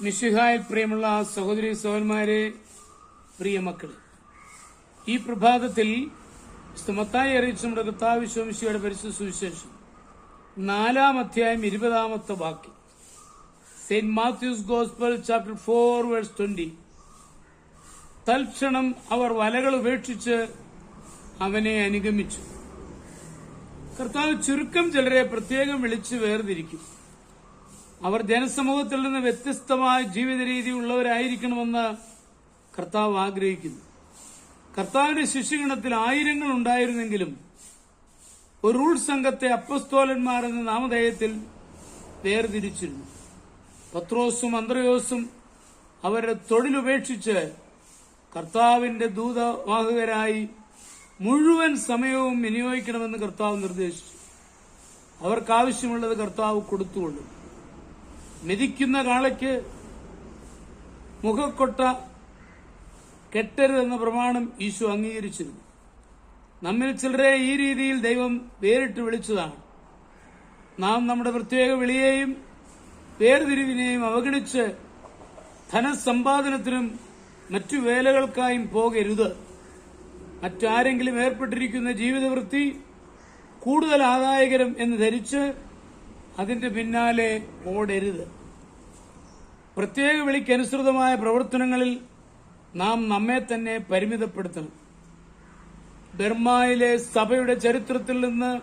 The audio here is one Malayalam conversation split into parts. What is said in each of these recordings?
മിശിഹായിൽ പ്രിയമുള്ള സഹോദരി സഹോദരന്മാരെ പ്രിയ മക്കളെ. ഈ പ്രഭാതത്തിൽ സ്തുമത്തായി അറിയിച്ച നമ്മുടെ കർത്താവ് പരിശു സുവിശേഷം. നാലാം അധ്യായം ഇരുപതാമത്തെ വാക്യം. Saint Matthews gospel chapter four verse twenty. തൽക്ഷണം അവർ വലകൾ ഉപേക്ഷിച്ച് അവനെ അനുഗമിച്ചു. കർത്താവ് ചുരുക്കം ചിലരെ പ്രത്യേകം വിളിച്ച് വേർതിരിക്കും. അവർ ജനസമൂഹത്തിൽ നിന്ന് വ്യത്യസ്തമായ ജീവിത രീതി ഉള്ളവരായിരിക്കണമെന്ന് കർത്താവ് ആഗ്രഹിക്കുന്നു. കർത്താവിന്റെ ശിശുഗണത്തിൽ ആയിരങ്ങൾ ഉണ്ടായിരുന്നെങ്കിലും ഒരു റൂൾ സംഘത്തെ അപ്പസ്തോലന്മാർ എന്ന നാമധേയത്തിൽ വേർതിരിച്ചിരുന്നു. പത്രോസും അന്ത്രയോസും അവരുടെ തൊഴിലുപേക്ഷിച്ച് കർത്താവിന്റെ ദൂതവാഹകരായി മുഴുവൻ സമയവും വിനിയോഗിക്കണമെന്ന് കർത്താവ് നിർദ്ദേശിച്ചു. അവർക്കാവശ്യമുള്ളത് കർത്താവ് കൊടുത്തുകൊള്ളും മെതിക്കുന്ന കാളയ്ക്ക് മുഖക്കൊട്ട കെട്ടരുതെന്ന പ്രമാണം ഈശോ അംഗീകരിച്ചിരുന്നു. നമ്മിൽ ചിലരെ ഈ രീതിയിൽ ദൈവം വേറിട്ട് വിളിച്ചതാണ്. നാം നമ്മുടെ പ്രത്യേക വിളിയെയും വേർതിരിവിനെയും അവഗണിച്ച് ധനസമ്പാദനത്തിനും മറ്റു വേലകൾക്കായും പോകരുത്. മറ്റാരെങ്കിലും ഏർപ്പെട്ടിരിക്കുന്ന ജീവിതവൃത്തി കൂടുതൽ ആദായകരം എന്ന് ധരിച്ച് അതിന്റെ പിന്നാലെ ഓടരുത്. പ്രത്യേക വിളിക്കനുസൃതമായ പ്രവർത്തനങ്ങളിൽ നാം നമ്മെ തന്നെ പരിമിതപ്പെടുത്തണം. ബർമായിലെ സഭയുടെ ചരിത്രത്തിൽ നിന്ന്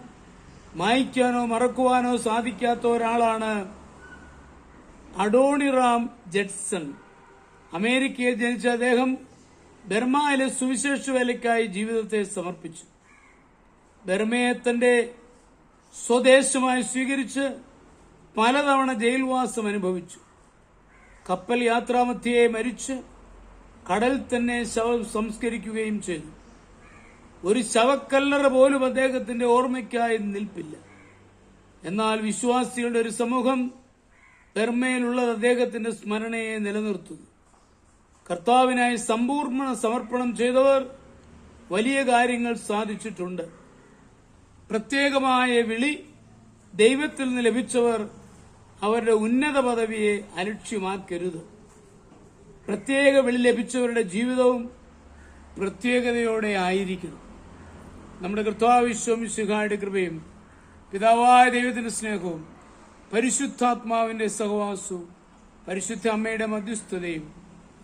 മായ്ക്കാനോ മറക്കുവാനോ സാധിക്കാത്ത ഒരാളാണ് അഡോണിറാം ജെറ്റ്സൺ അമേരിക്കയിൽ ജനിച്ച അദ്ദേഹം ബർമയിലെ സുവിശേഷ വേലയ്ക്കായി ജീവിതത്തെ സമർപ്പിച്ചു. ബർമയെ തന്റെ സ്വദേശമായി സ്വീകരിച്ച് പലതവണ ജയിൽവാസം അനുഭവിച്ചു. കപ്പൽ യാത്രാമധ്യയെ മരിച്ച് കടൽ തന്നെ ശവം സംസ്കരിക്കുകയും ചെയ്തു. ഒരു ശവക്കല്ലറ പോലും അദ്ദേഹത്തിന്റെ ഓർമ്മയ്ക്കായി നിൽപ്പില്ല. എന്നാൽ വിശ്വാസികളുടെ ഒരു സമൂഹം ബർമയിലുള്ളത് അദ്ദേഹത്തിന്റെ സ്മരണയെ നിലനിർത്തുന്നു. കർത്താവിനായി സമ്പൂർണ സമർപ്പണം ചെയ്തവർ വലിയ കാര്യങ്ങൾ സാധിച്ചിട്ടുണ്ട്. പ്രത്യേകമായ വിളി ദൈവത്തിൽ നിന്ന് ലഭിച്ചവർ അവരുടെ ഉന്നത പദവിയെ അലക്ഷ്യമാക്കരുത്. പ്രത്യേക വിളി ലഭിച്ചവരുടെ ജീവിതവും പ്രത്യേകതയോടെ ആയിരിക്കുന്നു നമ്മുടെ കർത്താവിശ്വമിശുഖായുടെ കൃപയും പിതാവായ ദൈവത്തിന്റെ സ്നേഹവും പരിശുദ്ധാത്മാവിന്റെ സഹവാസവും പരിശുദ്ധ അമ്മയുടെ മധ്യസ്ഥതയും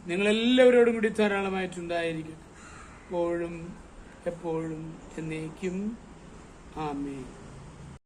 നിങ്ങളെല്ലാവരോടും കൂടി ധാരാളമായിട്ടുണ്ടായിരിക്കും എപ്പോഴും എപ്പോഴും എന്നേക്കും. Amen.